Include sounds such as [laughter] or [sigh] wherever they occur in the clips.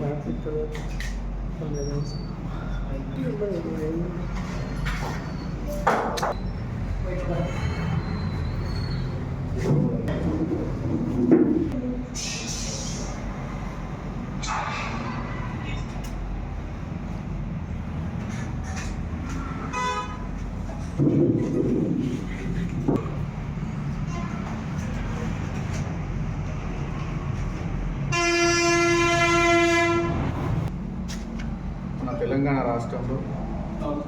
మన తెలంగాణ రాష్ట్రంలో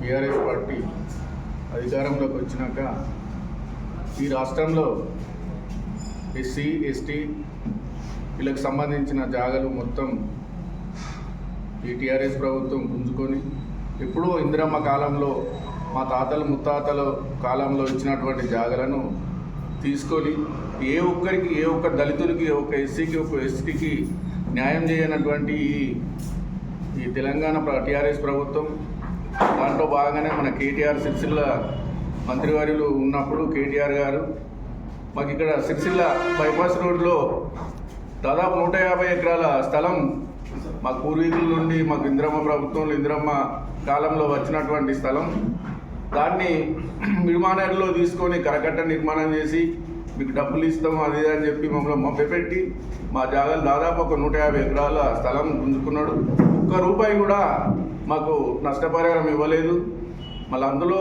బీఆర్ఎస్ పార్టీ అధికారంలోకి వచ్చినాక ఈ రాష్ట్రంలో ఎస్సీ ఎస్టీ వీళ్ళకి సంబంధించిన జాగలు మొత్తం ఈ టీఆర్ఎస్ ప్రభుత్వం గుంజుకొని ఎప్పుడో ఇందిరమ్మ కాలంలో మా తాతలు ముత్తాతల కాలంలో ఇచ్చినటువంటి జాగలను తీసుకొని ఏ ఒక్కరికి ఏ ఒక్క దళితులకి ఒక ఎస్సీకి ఒక ఎస్టీకి న్యాయం చేయనటువంటి ఈ ఈ తెలంగాణ టీఆర్ఎస్ ప్రభుత్వం దాంట్లో భాగంగానే మన కేటీఆర్ సిరిసిల్ల మంత్రివర్యులు ఉన్నప్పుడు కేటీఆర్ గారు మాకు ఇక్కడ సిరిసిల్ల బైపాస్ రోడ్లో దాదాపు నూట యాభై ఎకరాల స్థలం మా పూర్వీకుల నుండి మాకు ఇందిరమ్మ ప్రభుత్వంలో ఇందిరమ్మ కాలంలో వచ్చినటువంటి స్థలం. దాన్ని [clears throat] నిర్మాణంలో తీసుకొని కరకట్ట నిర్మాణం చేసి మీకు డబ్బులు ఇస్తాం అది అని చెప్పి మమ్మల్ని మభ్యపెట్టి మా జాగాలు దాదాపు ఒక నూట యాభై ఎకరాల స్థలం గుంజుకున్నాడు. ఒక్క రూపాయి కూడా మాకు నష్టపరిహారం ఇవ్వలేదు. మళ్ళీ అందులో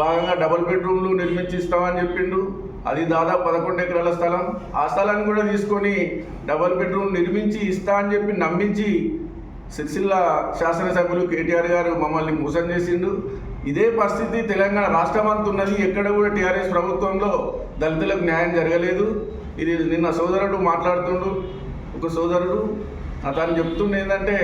భాగంగా డబుల్ బెడ్రూమ్లు నిర్మించి ఇస్తామని చెప్పిండు. అది దాదాపు పదకొండు ఎకరాల స్థలం. ఆ స్థలాన్ని కూడా తీసుకొని డబుల్ బెడ్రూమ్ నిర్మించి ఇస్తా అని చెప్పి నమ్మించి సిరిసిల్ల శాసనసభ్యులు కేటీఆర్ గారు మమ్మల్ని మోసం చేసిండు. ఇదే పరిస్థితి తెలంగాణ రాష్ట్రం అంతా ఉన్నది ఎక్కడ కూడా టీఆర్ఎస్ ప్రభుత్వంలో దళితులకు న్యాయం జరగలేదు. ఇది నిన్న సోదరుడు మాట్లాడుతుండు. ఒక సోదరుడు అతను చెప్తుండే ఏంటంటే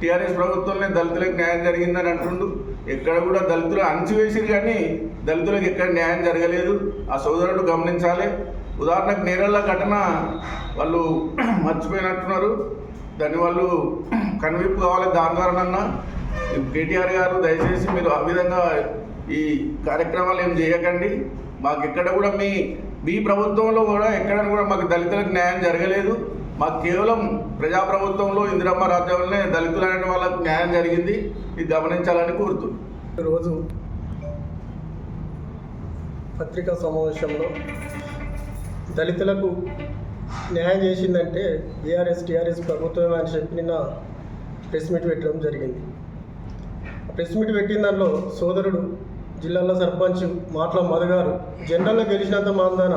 టీఆర్ఎస్ ప్రభుత్వంలో దళితులకు న్యాయం జరిగిందని అంటుండు. ఎక్కడ కూడా దళితులు అణచివేసి కానీ దళితులకు ఎక్కడ న్యాయం జరగలేదు. ఆ సోదరుడు గమనించాలి. ఉదాహరణకు నేరళ్ళ ఘటన వాళ్ళు [clears throat] మర్చిపోయినట్టున్నారు. దాన్ని వాళ్ళు [clears throat] కనువిప్పు కావాలి దాని ద్వారానన్నా కేటీఆర్ గారు దయచేసి మీరు ఆ విధంగా ఈ కార్యక్రమాలు ఏం చేయకండి. మాకు ఎక్కడ కూడా మీ మీ ప్రభుత్వంలో కూడా ఎక్కడ కూడా మాకు దళితులకు న్యాయం జరగలేదు. మాకు కేవలం ప్రజాప్రభుత్వంలో ఇందిరమ్మ రాజ్యంలోనే దళితులు అనే వాళ్ళకు న్యాయం జరిగింది. ఇది గమనించాలని కోరుతున్నాను రోజు పత్రికా సమావేశంలో దళితులకు న్యాయం చేసిందంటే బీఆర్ఎస్ టీఆర్ఎస్ ప్రభుత్వమే అని చెప్పి నిన్న ప్రెస్ మీట్ పెట్టడం జరిగింది. ప్రెస్ మీట్ పెట్టిన దానిలో సోదరుడు జిల్లాలో సర్పంచ్ మాటల మదగారు జనరల్లో గెలిచినంత మాందాన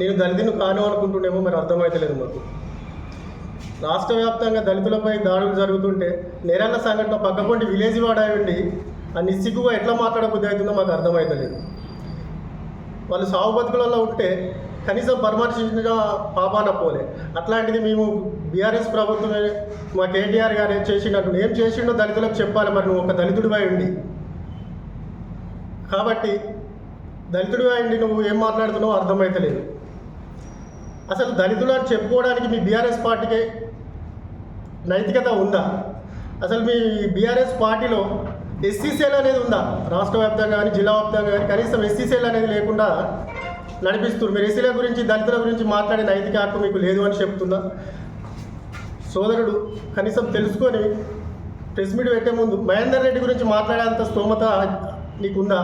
నేను దళితుని కాను అనుకుంటుండేమో మరి అర్థమైతలేదు మాకు. రాష్ట్ర వ్యాప్తంగా దళితులపై దాడులు జరుగుతుంటే నేరాల సంఘటన పక్కపొంటి విలేజ్ వాడాయండి ఉండి ఆ నిస్సిగ్గుగా ఎట్లా మాట్లాడబుద్ధి అవుతుందో మాకు అర్థమవుతలేదు వాళ్ళు సాగు బతుకులలో ఉంటే కనీసం పరామర్శించిన పాపాన పోలే. అట్లాంటిది మేము బీఆర్ఎస్ ప్రభుత్వమే మా కేటీఆర్ గారు ఏం చేసినట్టు ఏం చేసిండో దళితులకు చెప్పాలి. మరి నువ్వు ఒక దళితుడిపై ఉండి కాబట్టి దళితుడు అండి నువ్వు ఏం మాట్లాడుతున్నావో అర్థమవుతలేదు అసలు దళితుడు అని చెప్పుకోవడానికి మీ బీఆర్ఎస్ పార్టీకి నైతికత ఉందా? అసలు మీ బీఆర్ఎస్ పార్టీలో ఎస్సీసీఎల్ అనేది ఉందా? రాష్ట్ర వ్యాప్తంగా కానీ జిల్లా వ్యాప్తంగా కానీ కనీసం ఎస్సీసీఎల్ అనేది లేకుండా నడిపిస్తారు మీరు ఎస్సీల గురించి దళితుల గురించి మాట్లాడే నైతిక హక్కు మీకు లేదు అని చెప్తుందా సోదరుడు కనీసం తెలుసుకొని ప్రెస్ మీట్ పెట్టే ముందు మహేందర్ రెడ్డి గురించి మాట్లాడేంత స్తోమత నీకుందా?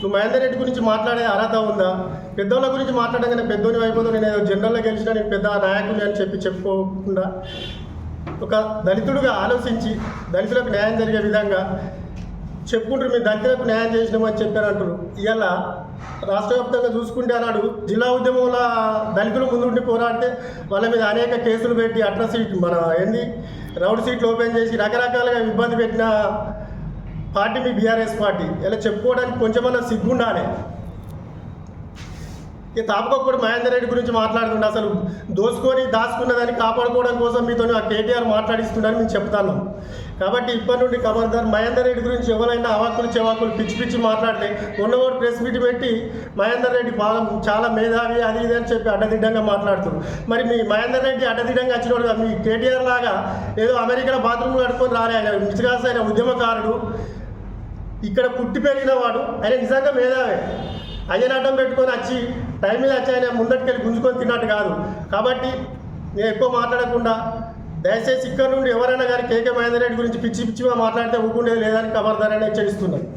నువ్వు మహేందర్ రెడ్డి గురించి మాట్లాడే అర్హత ఉందా? పెద్దోళ్ళ గురించి మాట్లాడగానే పెద్దోని అయిపోతావు. నేను ఏదో జనరల్లో గెలిచిన నేను పెద్ద నాయకుని అని చెప్పి చెప్పుకోకుండా ఒక దళితుడిగా ఆలోచించి దళితులకు న్యాయం జరిగే విధంగా చెప్పుకుంటారు. మీరు దళితులకు న్యాయం చేసినామని చెప్పారు అంటారు ఇవాళ రాష్ట్ర వ్యాప్తంగా చూసుకుంటే అన్నాడు జిల్లా ఉద్యమంలో దళితులు ముందుండి పోరాడితే వాళ్ళ మీద అనేక కేసులు పెట్టి అట్ర సీట్ మన ఏంది రౌడ్ సీట్లు ఓపెన్ చేసి రకరకాలుగా ఇబ్బంది పెట్టిన పార్టీ మీ బీఆర్ఎస్ పార్టీ. ఇలా చెప్పుకోవడానికి కొంచెమన్నా సిగ్గుండాలి. ఇక తాపకొక్కడు మహేందర్ రెడ్డి గురించి మాట్లాడుతుండే అసలు దోసుకొని దాచుకున్నదాన్ని కాపాడుకోవడం కోసం మీతో ఆ కేటీఆర్ మాట్లాడిస్తుండని మేము చెప్తాను కాబట్టి ఇప్పటి నుండి ఖబర్దార్ మహేందర్ రెడ్డి గురించి ఎవరైనా అవాకులు చెవాకులు పిచ్చి పిచ్చి మాట్లాడితే ఉన్నవాడు ప్రెస్ మీట్ పెట్టి మహేందర్ రెడ్డి బాగా చాలా మేధావి అది ఇది అని చెప్పి అడ్డదిడ్డంగా మాట్లాడుతారు మరి మీ మహేందర్ రెడ్డి అడ్డదిడ్డంగా వచ్చినోడు మీ కేటీఆర్ లాగా ఏదో అమెరికాలో బాత్రూమ్ కట్టుకొని రాలే ఆయన. మిచిగాస్ ఉద్యమకారుడు. ఇక్కడ పుట్టి పెరిగిన వాడు ఆయన నిజంగా మేధావే. అయ్యనాటం పెట్టుకొని వచ్చి టైం మీద వచ్చి ఆయన ముందటికెళ్ళి గుంజుకొని తిన్నట్టు కాదు. కాబట్టి నేను ఎక్కువ మాట్లాడకుండా దయచేసి ఇక్కడ నుండి ఎవరైనా కానీ కేకే మహేందర్ రెడ్డి గురించి పిచ్చి పిచ్చిగా మాట్లాడితే ఊకుండేది లేదని ఖబర్దారని హెచ్చరిస్తున్నాను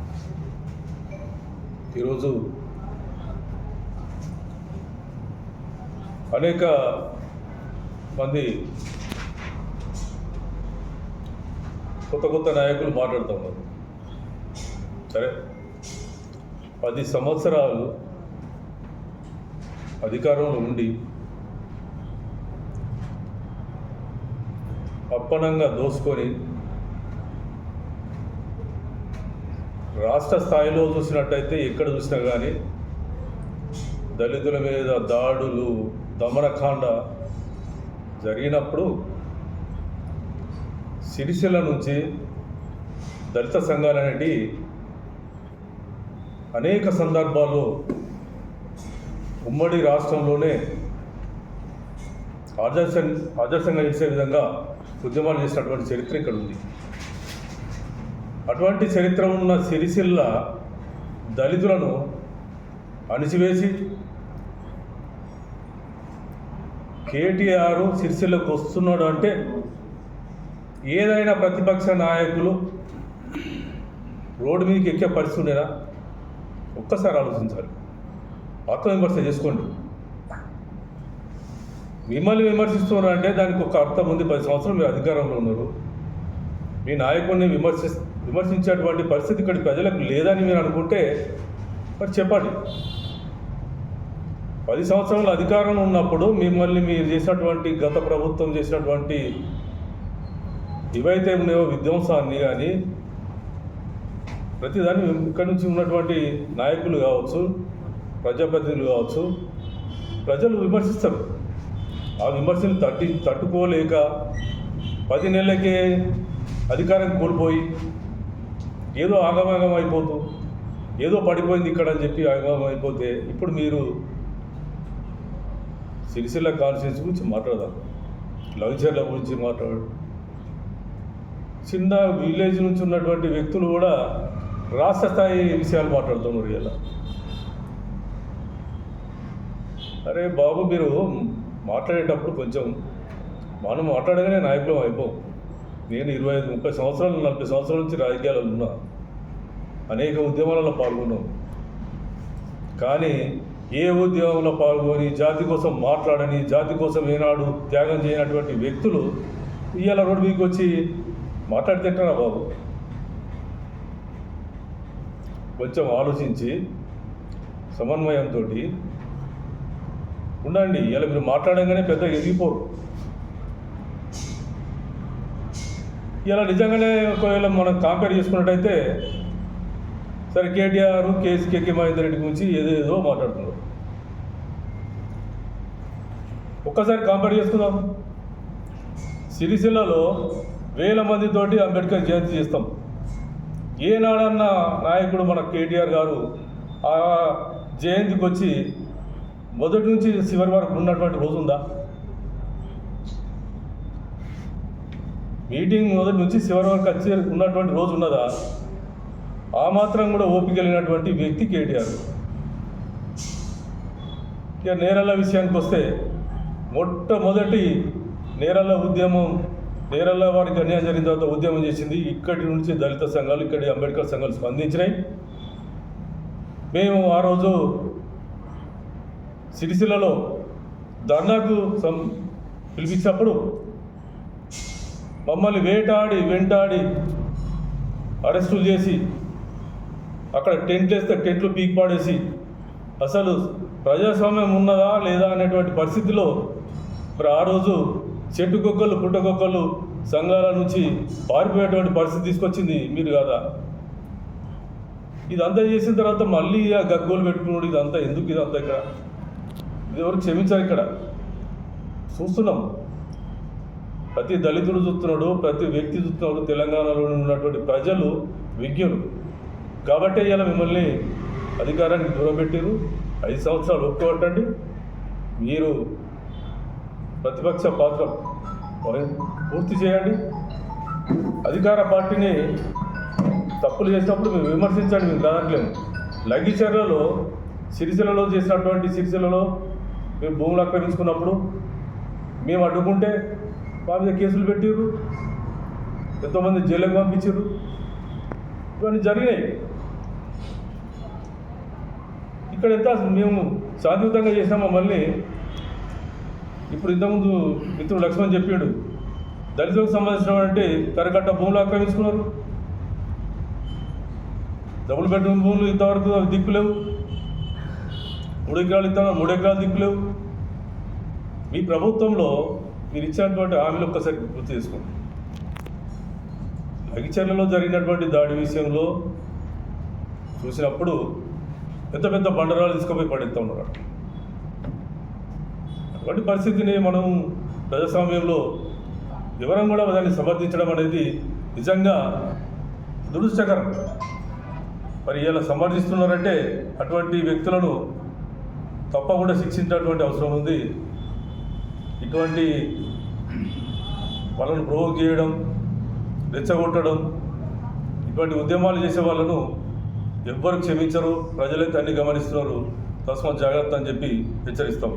ఈరోజు అనేక మంది కొత్త కొత్త నాయకులు మాట్లాడుతూ ఉన్నారు. సరే. పది సంవత్సరాలు అధికారంలో ఉండి అప్పనంగా దోసుకొని రాష్ట్ర స్థాయిలో చూసినట్టయితే ఎక్కడ చూసినా కానీ దళితుల మీద దాడులు దమనకాండ జరిగినప్పుడు సిరిసిల్ల నుంచి దళిత సంఘాలు అనేటి అనేక సందర్భాల్లో ఉమ్మడి రాష్ట్రంలోనే ఆదర్శ ఆదర్శంగా చేసే విధంగా ఉద్యమాలు చేసినటువంటి చరిత్ర ఇక్కడ ఉంది. అటువంటి చరిత్ర ఉన్న సిరిసిల్ల దళితులను అణిచివేసి కేటీఆర్ సిరిసిల్లకు వస్తున్నాడు అంటే ఏదైనా ప్రతిపక్ష నాయకులు రోడ్డు మీదకి ఎక్కే పరిస్థితి ఉండేనా ఒక్కసారి ఆలోచించాలి. ఆత్మవిమర్శ చేసుకోండి. మిమ్మల్ని విమర్శిస్తున్నారు అంటే దానికి ఒక అర్థం ఉంది. పది సంవత్సరాలు మీరు అధికారంలో ఉన్నారు. మీ నాయకుడిని విమర్శి విమర్శించేటువంటి పరిస్థితి ఇక్కడ ప్రజలకు లేదని మీరు అనుకుంటే మరి చెప్పండి. పది సంవత్సరాలు అధికారంలో ఉన్నప్పుడు మిమ్మల్ని మీరు చేసినటువంటి గత ప్రభుత్వం చేసినటువంటి ఇవైతే ఉన్నాయో విధ్వంసాన్ని కానీ ప్రతిదాన్ని ఇక్కడి నుంచి ఉన్నటువంటి నాయకులు కావచ్చు ప్రజాప్రతినిధులు కావచ్చు ప్రజలు విమర్శిస్తారు. ఆ విమర్శలు తట్టి తట్టుకోలేక పది నెలలకే అధికారం కోల్పోయి ఏదో ఆగమాగం అయిపోతూ ఏదో పడిపోయింది ఇక్కడ అని చెప్పి ఆగమాగం అయిపోతే ఇప్పుడు మీరు సిరిసిల్ల కాన్స్టిట్యూన్సీ గురించి మాట్లాడదాం. లగ్జర్ల గురించి మాట్లాడు చిన్న విలేజ్ నుంచి ఉన్నటువంటి వ్యక్తులు కూడా రాష్ట్ర స్థాయి విషయాలు మాట్లాడుతున్నారు ఇలా అరే బాబు మీరు మాట్లాడేటప్పుడు కొంచెం మనం మాట్లాడగానే నాయకులం అయిపోం. నేను ఇరవై ఐదు ముప్పై సంవత్సరాలు నలభై సంవత్సరాల నుంచి రాజకీయాలు ఉన్నా. అనేక ఉద్యమాలలో పాల్గొన్నాం. కానీ ఏ ఉద్యమంలో పాల్గొని జాతి కోసం మాట్లాడని జాతి కోసం ఏనాడు త్యాగం చేయనటువంటి వ్యక్తులు ఇవాళ రోడ్డు మీకు వచ్చి మాట్లాడితేంటారా బాబు? కొంచెం ఆలోచించి సమన్వయంతో ఉండండి. ఇలా మీరు మాట్లాడంగానే పెద్ద ఎదిగిపోరు ఇలా నిజంగానే ఒకవేళ మనం కంపేర్ చేసుకున్నట్టయితే సరే KTR KC KK Mahender Reddy గురించి ఏదేదో మాట్లాడుతున్నారు. ఒక్కసారి కంపేర్ చేసుకుందాం. సిరిసిల్లలో వేల మందితోటి అంబేద్కర్ జయంతి చేస్తాం. ఏనాడన్న నాయకుడు మన కేటీఆర్ గారు ఆ జయంతికి వచ్చి మొదటి నుంచి చివరి వరకు ఉన్నటువంటి రోజు ఉందా? మీటింగ్ మొదటి నుంచి చివరి వరకు వచ్చి ఉన్నటువంటి రోజు ఉన్నదా? ఆ మాత్రం కూడా ఓపిక కలిగినటువంటి వ్యక్తి కేటీఆర్. ఇక నేరాల విషయానికి వస్తే మొట్టమొదటి నేరాల ఉద్యమం నేరాల వారికి అన్యాయం జరిగిన తర్వాత ఉద్యమం చేసింది. ఇక్కడి నుంచి దళిత సంఘాలు ఇక్కడి అంబేద్కర్ సంఘాలు స్పందించినాయి. మేము ఆ రోజు సిరిసిల్లలో ధర్నాకు సం పిలిపించినప్పుడు మమ్మల్ని వేటాడి వెంటాడి అరెస్టులు చేసి అక్కడ టెంట్లు వేస్తే టెంట్లు పీక్ పాడేసి అసలు ప్రజాస్వామ్యం ఉన్నదా లేదా అనేటువంటి పరిస్థితిలో మరి ఆ రోజు చెట్టు కుక్కలు పుట్ట పుట్టకొక్కలు సంఘాల నుంచి పారిపోయేటువంటి పరిస్థితి తీసుకొచ్చింది మీరు కదా? ఇదంతా చేసిన తర్వాత మళ్ళీ ఆ గగ్గోలు పెట్టుకున్నాడు. ఇదంతా ఎందుకు ఇదంతా ఇక్కడ? ఇది ఎవరు క్షమించారు ఇక్కడ? చూస్తున్నాం. ప్రతి దళితుడు చూస్తున్నాడు ప్రతి వ్యక్తి చూస్తున్నాడు. తెలంగాణలో ఉన్నటువంటి ప్రజలు విజ్ఞులు. కాబట్టి ఇలా మిమ్మల్ని అధికారానికి దూరం పెట్టారు ఐదు సంవత్సరాలు ఒప్పుకోవటండి మీరు ప్రతిపక్ష పాత్ర. పూర్తి చేయండి. అధికార పార్టీని తప్పులు చేసినప్పుడు మేము విమర్శించండి మేము కాదట్లేము లగ్గిచర్లలో సిరిసిలలో చేసినటువంటి సిరిసిలలో మేము భూములు ఆక్రమించుకున్నప్పుడు మేము అడ్డుకుంటే మా మీద కేసులు పెట్టారు ఎంతోమంది జైలుకు పంపించారు ఇవన్నీ జరిగినాయి. ఇక్కడ ఎంత మేము శాంతియుతంగా చేసినా మమ్మల్ని ఇప్పుడు ఇంతకుముందు మిత్రుడు లక్ష్మణ్ చెప్పాడు దళితులకు సంబంధించిన అంటే కరకట్ట భూములు ఆక్రమించుకున్నారు. డబుల్ బెడ్రూమ్ భూములు ఇంతవరకు అవి దిక్కులేవు మూడు ఎకరాలు ఇస్తాను మూడు ఎకరాలు దిక్కులేవు మీ ప్రభుత్వంలో మీరు ఇచ్చినటువంటి హామీలు ఒక్కసారి గుర్తు చేసుకోండి. లగిచర్లలో జరిగినటువంటి దాడి విషయంలో చూసినప్పుడు పెద్ద పెద్ద బండరాలు తీసుకుపోయి పడేస్తూ ఉన్నారు వంటి అటువంటి పరిస్థితిని మనం ప్రజాస్వామ్యంలో వివరం కూడా దాన్ని సమర్థించడం అనేది నిజంగా దురుష్టకరం మరి ఇలా సమర్థిస్తున్నారంటే అటువంటి వ్యక్తులను తప్పకుండా శిక్షించేటువంటి అవసరం ఉంది. ఇటువంటి వాళ్ళను ప్రోవోక్ చేయడం రెచ్చగొట్టడం ఇటువంటి ఉద్యమాలు చేసే వాళ్ళను ఎవ్వరు క్షమించరు. ప్రజలైతే అన్ని గమనిస్తున్నారు. తస్మాత్ జాగ్రత్త అని చెప్పి హెచ్చరిస్తాం